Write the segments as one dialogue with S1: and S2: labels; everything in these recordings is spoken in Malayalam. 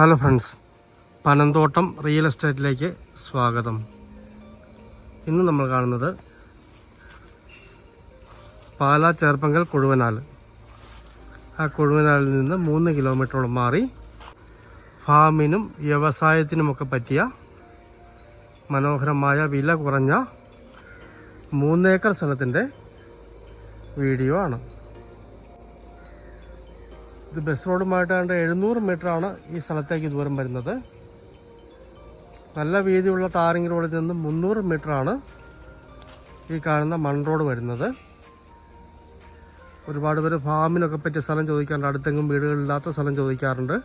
S1: ഹലോ ഫ്രണ്ട്സ് പനന്തോട്ടം റിയൽ എസ്റ്റേറ്റിലേക്ക് സ്വാഗതം. ഇന്ന് നമ്മൾ കാണുന്നത് പാലാ ചേർപ്പങ്കൽ കൊഴുവനാൽ. ആ കൊഴുവനാലിൽ നിന്ന് മൂന്ന് കിലോമീറ്ററോളം മാറി ഫാമിനും വ്യവസായത്തിനുമൊക്കെ പറ്റിയ മനോഹരമായ വില കുറഞ്ഞ മൂന്നേക്കർ സ്ഥലത്തിന്റെ വീഡിയോ ആണ്. ഇത് ബസ് റോഡുമായിട്ടാണ്ട് എഴുന്നൂറ് ആണ് ഈ സ്ഥലത്തേക്ക് ദൂരം വരുന്നത്. നല്ല വീതിയുള്ള ടാറിംഗ് റോഡിൽ നിന്ന് മുന്നൂറ് മീറ്ററാണ് ഈ കാണുന്ന മൺ റോഡ് വരുന്നത്. ഒരുപാട് പേര് ഫാമിനൊക്കെ പറ്റിയ സ്ഥലം ചോദിക്കാറുണ്ട്. അടുത്തെങ്കിലും വീടുകളില്ലാത്ത സ്ഥലം ചോദിക്കാറുണ്ട്.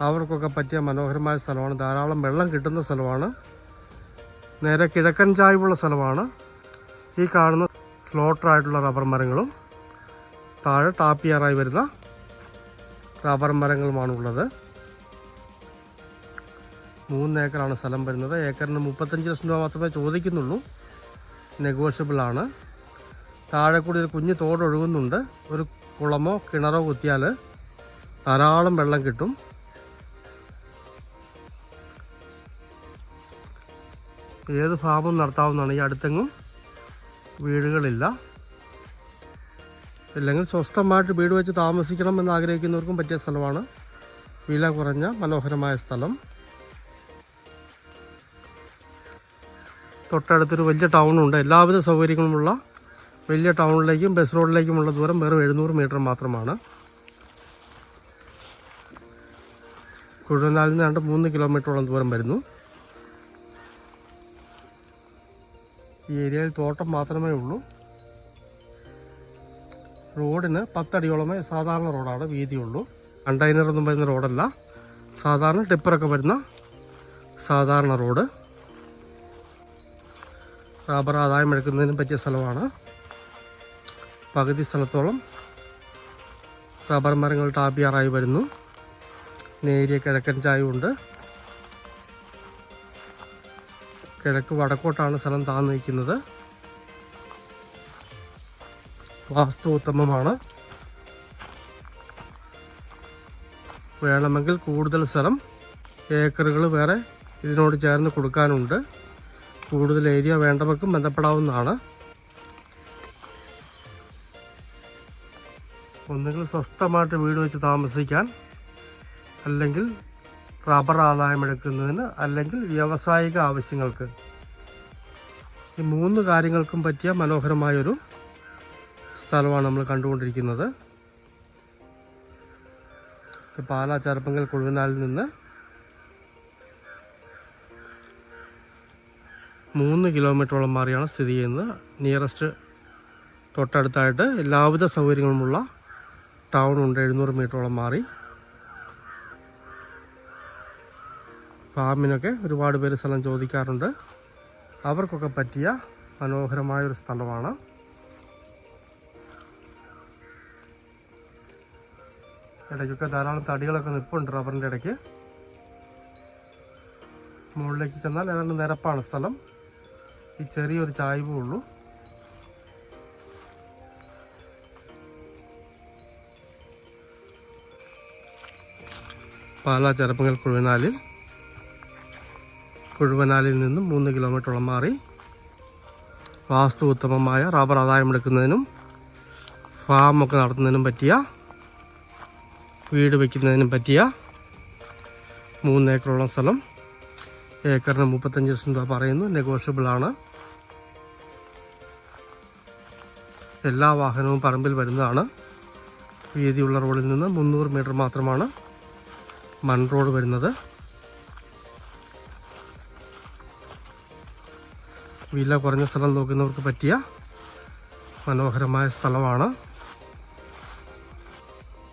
S1: അവർക്കൊക്കെ പറ്റിയ മനോഹരമായ സ്ഥലമാണ്. ധാരാളം വെള്ളം കിട്ടുന്ന സ്ഥലമാണ്. നേരെ കിഴക്കൻ ചായ്വുള്ള സ്ഥലമാണ്. ഈ കാണുന്ന സ്ലോട്ടറായിട്ടുള്ള റബ്ബർ മരങ്ങളും. താഴെ ടാപ്പിയാറായി വരുന്ന റബ്ബർ മരങ്ങളുമാണ് ഉള്ളത് മൂന്ന് ഏക്കറാണ് സ്ഥലം വരുന്നത്. ഏക്കറിന് മുപ്പത്തഞ്ച് ലക്ഷം രൂപ മാത്രമേ ചോദിക്കുന്നുള്ളൂ. നെഗോഷ്യബിൾ ആണ് താഴെ കൂടി ഒരു കുഞ്ഞു തോടൊഴുകുന്നുണ്ട് ഒരു കുളമോ കിണറോ കുത്തിയാൽ ധാരാളം വെള്ളം കിട്ടും. ഏത് ഫാമും നടത്താവുന്നതാണ്. ഈ അടുത്തെങ്ങും വീടുകളില്ല. ഇല്ലെങ്കിൽ സ്വസ്ഥമായിട്ട് വീട് വെച്ച് താമസിക്കണം എന്ന് ആഗ്രഹിക്കുന്നവർക്കും പറ്റിയ സ്ഥലമാണ്. വില കുറഞ്ഞ മനോഹരമായ സ്ഥലം. തൊട്ടടുത്തൊരു വലിയ ടൗണുണ്ട് എല്ലാവിധ സൗകര്യങ്ങളുമുള്ള വലിയ ടൗണിലേക്കും ബസ് റോഡിലേക്കുമുള്ള ദൂരം വെറും എഴുന്നൂറ് മീറ്റർ മാത്രമാണ്. കുഴനാലിൽ നിന്ന് രണ്ട് മൂന്ന് കിലോമീറ്ററോളം ദൂരം വരുന്നു. ഈ ഏരിയയിൽ തോട്ടം മാത്രമേ ഉള്ളൂ. റോഡിന് പത്തടിയോളമേ സാധാരണ റോഡാണ് വീതിയുള്ളൂ. കണ്ടെയ്നർ ഒന്നും വരുന്ന റോഡല്ല. സാധാരണ ടിപ്പറൊക്കെ വരുന്ന സാധാരണ റോഡ്. റബ്ബർ ആദായം എടുക്കുന്നതിനും പറ്റിയ സ്ഥലമാണ്. പകുതി സ്ഥലത്തോളം റബ്ബർ മരങ്ങൾ ടാപ്പിയാറായി വരുന്നു. നേരിയ കിഴക്കൻ ചായവുണ്ട്. കിഴക്ക് വടക്കോട്ടാണ് സ്ഥലം താന്നു നിൽക്കുന്നത് വാസ്തു ഉത്തമമാണ് വേണമെങ്കിൽ കൂടുതൽ സ്ഥലം ഏക്കറുകൾ വേറെ ഇതിനോട് ചേർന്ന് കൊടുക്കാനുണ്ട്. കൂടുതൽ ഏരിയ വേണ്ടവർക്കും ബന്ധപ്പെടാവുന്നതാണ്. ഒന്നുകിൽ സ്വസ്ഥമായിട്ട് വീട് വെച്ച് താമസിക്കാൻ അല്ലെങ്കിൽ റബ്ബർ ആദായം എടുക്കുന്നതിന് അല്ലെങ്കിൽ വ്യാവസായിക ആവശ്യങ്ങൾക്ക്. ഈ മൂന്ന് കാര്യങ്ങൾക്കും പറ്റിയ മനോഹരമായൊരു സ്ഥലമാണ് നമ്മൾ കണ്ടുകൊണ്ടിരിക്കുന്നത്. പാലാ ചെറുപ്പങ്കൽ കുഴുവനാലിൽ നിന്ന് മൂന്ന് കിലോമീറ്ററോളം മാറിയാണ് സ്ഥിതി ചെയ്യുന്നത്. നിയറസ്റ്റ് തൊട്ടടുത്തായിട്ട് എല്ലാവിധ സൗകര്യങ്ങളുമുള്ള ടൗൺ ഉണ്ട്. എഴുന്നൂറ് മീറ്ററോളം മാറി. ഫാമിനൊക്കെ ഒരുപാട് പേര് സ്ഥലം ചോദിക്കാറുണ്ട്. അവർക്കൊക്കെ പറ്റിയ മനോഹരമായ ഒരു സ്ഥലമാണ്. ഇടയ്ക്കൊക്കെ ധാരാളം തടികളൊക്കെ നിൽപ്പുണ്ട് റബ്ബറിന്റെ ഇടയ്ക്ക്. മുകളിലേക്ക് ചെന്നാൽ ഏതാണ്ട് നിരപ്പാണ് സ്ഥലം. ഈ ചെറിയൊരു ചായ്വേ ഉള്ളൂ. പാലാ ചെറുപ്പങ്ങൽ കുഴുവനാലിൽ. കുഴുവനാലിൽ നിന്നും മൂന്ന് കിലോമീറ്ററോളം മാറി. വാസ്തു ഉത്തമമായ റബ്ബർ ആദായം എടുക്കുന്നതിനും ഫാമൊക്കെ നടത്തുന്നതിനും പറ്റിയ വീട് വയ്ക്കുന്നതിനും പറ്റിയ മൂന്ന് ഏക്കറോളം സ്ഥലം. ഏക്കറിന് മുപ്പത്തഞ്ച് ലക്ഷം രൂപ പറയുന്നു. നെഗോഷ്യബിൾ ആണ്. എല്ലാ വാഹനവും പറമ്പിൽ വരുന്നതാണ്. വീതിയുള്ള റോഡിൽ നിന്ന് മുന്നൂറ് മീറ്റർ മാത്രമാണ് മൺ റോഡ് വരുന്നത്. വില കുറഞ്ഞ സ്ഥലം നോക്കുന്നവർക്ക് പറ്റിയ മനോഹരമായ സ്ഥലമാണ്.